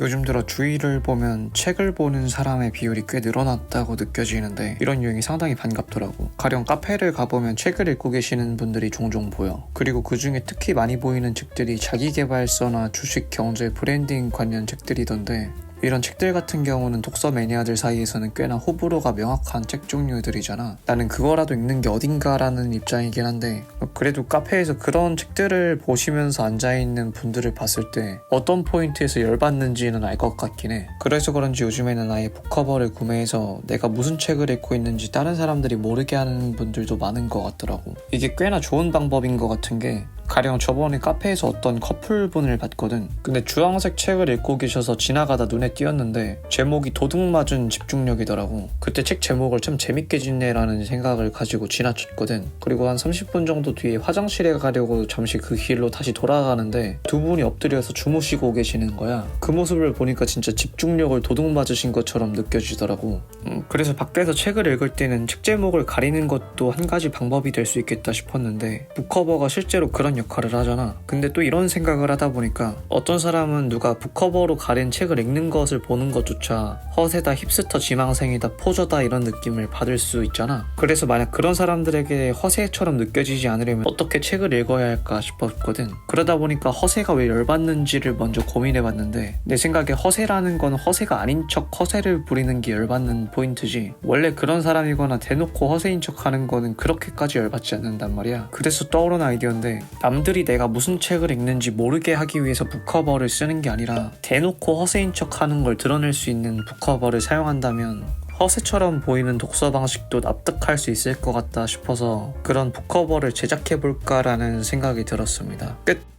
요즘 들어 주위를 보면 책을 보는 사람의 비율이 꽤 늘어났다고 느껴지는데 이런 유행이 상당히 반갑더라고. 가령 카페를 가보면 책을 읽고 계시는 분들이 종종 보여. 그리고 그 중에 특히 많이 보이는 책들이 자기개발서나 주식, 경제, 브랜딩 관련 책들이던데 이런 책들 같은 경우는 독서 매니아들 사이에서는 꽤나 호불호가 명확한 책 종류들이잖아. 나는 그거라도 읽는 게 어딘가라는 입장이긴 한데 그래도 카페에서 그런 책들을 보시면서 앉아있는 분들을 봤을 때 어떤 포인트에서 열받는지는 알 것 같긴 해. 그래서 그런지 요즘에는 아예 북커버를 구매해서 내가 무슨 책을 읽고 있는지 다른 사람들이 모르게 하는 분들도 많은 것 같더라고. 이게 꽤나 좋은 방법인 것 같은 게 가령 저번에 카페에서 어떤 커플분을 봤거든. 근데 주황색 책을 읽고 계셔서 지나가다 눈에 띄었는데 제목이 도둑맞은 집중력이더라고. 그때 책 제목을 참 재밌게 짓네라는 생각을 가지고 지나쳤거든. 그리고 한 30분 정도 뒤에 화장실에 가려고 잠시 그 길로 다시 돌아가는데 두 분이 엎드려서 주무시고 계시는 거야. 그 모습을 보니까 진짜 집중력을 도둑맞으신 것처럼 느껴지더라고. 음, 그래서 밖에서 책을 읽을 때는 책 제목을 가리는 것도 한 가지 방법이 될 수 있겠다 싶었는데 북커버가 실제로 그런 역할을 하잖아. 근데 또 이런 생각을 하다 보니까 어떤 사람은 누가 북커버로 가린 책을 읽는 것을 보는 것조차 허세다, 힙스터 지망생이다, 포저다 이런 느낌을 받을 수 있잖아. 그래서 만약 그런 사람들에게 허세처럼 느껴지지 않으려면 어떻게 책을 읽어야 할까 싶었거든. 그러다 보니까 허세가 왜 열받는지를 먼저 고민해봤는데 내 생각에 허세라는 건 허세가 아닌 척 허세를 부리는 게 열받는 포인트지. 원래 그런 사람이거나 대놓고 허세인 척 하는 거는 그렇게까지 열받지 않는단 말이야. 그래서 떠오른 아이디어인데 남들이 내가 무슨 책을 읽는지 모르게 하기 위해서 북커버를 쓰는 게 아니라 대놓고 허세인 척 하는 걸 드러낼 수 있는 북커버를 사용한다면 허세처럼 보이는 독서 방식도 납득할 수 있을 것 같다 싶어서 그런 북커버를 제작해볼까라는 생각이 들었습니다. 끝!